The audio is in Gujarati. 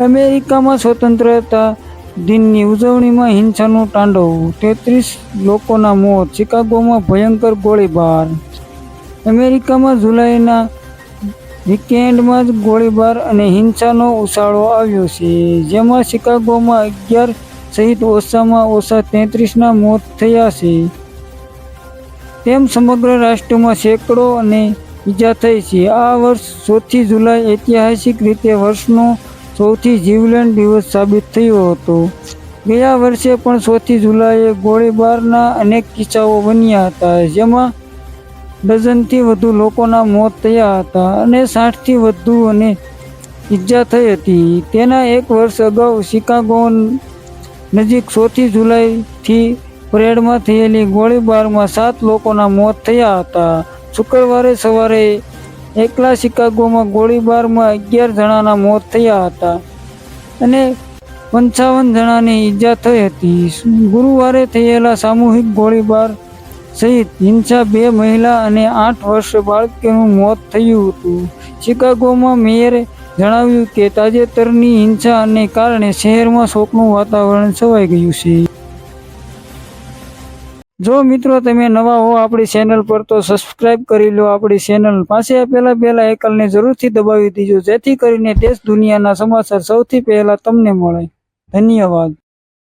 અમેરિકામાં સ્વતંત્રતા દિનની ઉજવણીમાં હિંસાનું તાંડવ, તેત્રીસ લોકોના મોત, શિકાગોમાં ભયંકર ગોળીબાર. અમેરિકામાં જુલાઈના વીકેન્ડમાં જ ગોળીબાર અને હિંસાનો ઉછાળો આવ્યો છે, જેમાં શિકાગોમાં અગિયાર સહિત ઓછામાં ઓછા તેત્રીસના મોત થયા છે. તેમ સમગ્ર રાષ્ટ્રમાં સેંકડો અને ઈજા થઈ છે. આ વર્ષ ચોથી જુલાઈ ઐતિહાસિક રીતે વર્ષનો સૌથી જીવલેણ દિવસ સાબિત થયો હતો. ગયા વર્ષે પણ ચોથી જુલાઈએ ગોળીબારના અનેક કિસ્સાઓ બન્યા હતા, જેમાં ડઝનથી વધુ લોકોના મોત થયા હતા અને સાઠથી વધુ અને ઈજા થઈ હતી. તેના એક વર્ષ અગાઉ શિકાગો નજીક ચોથી જુલાઈથી પરેડમાં થયેલી ગોળીબારમાં સાત લોકોના મોત થયા હતા. શુક્રવારે સવારે એકલા શિકાગોમાં ગોળીબારમાં અગિયાર જણાના મોત થયા હતા અને પંચાવન જણાને ઈજા થઈ હતી. ગુરુવારે થયેલા સામૂહિક ગોળીબાર સહિત હિંસા બે મહિલા અને આઠ વર્ષ બાળકીનું મોત થયું હતું. શિકાગોમાં મેયરે જણાવ્યું કે તાજેતરની હિંસાને કારણે શહેરમાં શોકનું વાતાવરણ છવાઈ ગયું છે. જો મિત્રો તમે નવા હો આપણી ચેનલ પર, તો સબસ્ક્રાઇબ કરી લો આપણી ચેનલ પાસે પહેલા પહેલા એકલને જરૂરથી દબાવી દીજો, જેથી કરીને દેશ દુનિયાના સમાચાર સૌથી પહેલા તમને મળે. ધન્યવાદ.